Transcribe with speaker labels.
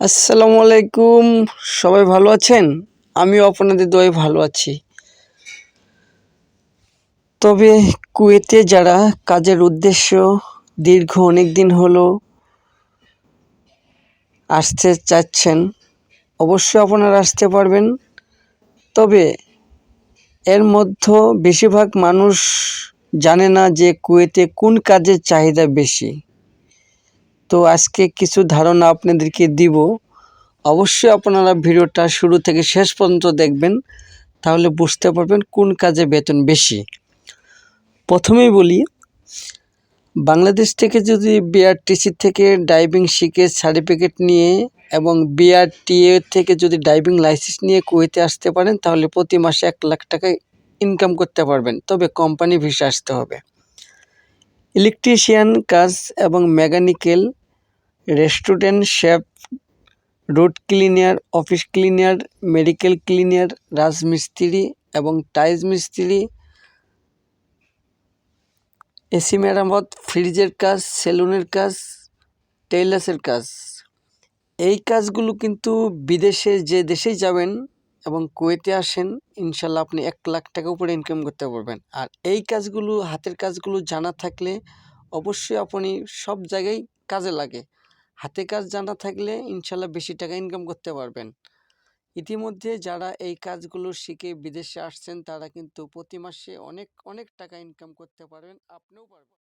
Speaker 1: আসসালামু আলাইকুম সবাই ভালো আছেন? আমিও আপনাদের দয়ে ভালো আছি। তবে কুয়েতে যারা কাজের উদ্দেশ্য দীর্ঘ অনেক দিন হলো আসতে চাচ্ছেন, অবশ্যই আপনারা আসতে পারবেন। তবে এর মধ্যে বেশিরভাগ মানুষ জানে না যে কুয়েতে কোন কাজের চাহিদা বেশি। তো আজকে কিছু ধারণা আপনাদেরকে দিব। অবশ্যই আপনারা ভিডিওটা শুরু থেকে শেষ পর্যন্ত দেখবেন, তাহলে বুঝতে পারবেন কোন কাজে বেতন বেশি। প্রথমেই বলি, বাংলাদেশ থেকে যদি বিআরটিসি থেকে ড্রাইভিং শিখে সার্টিফিকেট নিয়ে এবং বিআরটিএ থেকে যদি ড্রাইভিং লাইসেন্স নিয়ে কুয়েতে আসতে পারেন, তাহলে প্রতি মাসে এক লাখ টাকা ইনকাম করতে পারবেন। তবে কোম্পানি ভিসা আসতে হবে। ইলেকট্রিশিয়ান কাজ এবং mechanical restaurant chef road cleaner, office cleaner, medical cleaner, রাজমিস্ত্রি এবং টাইলস মিস্ত্রি, এসি মেরামত, ফ্রিজের কাজ, সেলুনের কাজ, টেইলার্সের কাজ। এই কাজগুলো কিন্তু বিদেশে যে দেশেই যাবেন এবং কুয়েতে আসেন, ইনশাল্লাহ আপনি এক লাখ টাকা উপরে ইনকাম করতে পারবেন। আর এই কাজগুলো, হাতের কাজগুলো জানা থাকলে অবশ্যই আপনি সব জায়গায় কাজে লাগে। হাতে কাজ জানা থাকলে ইনশাল্লাহ বেশি টাকা ইনকাম করতে পারবেন। ইতিমধ্যে যারা এই কাজগুলো শিখে বিদেশে আসছেন, তারা কিন্তু প্রতি মাসে অনেক অনেক টাকা ইনকাম করতে পারবেন, আপনিও পারবেন।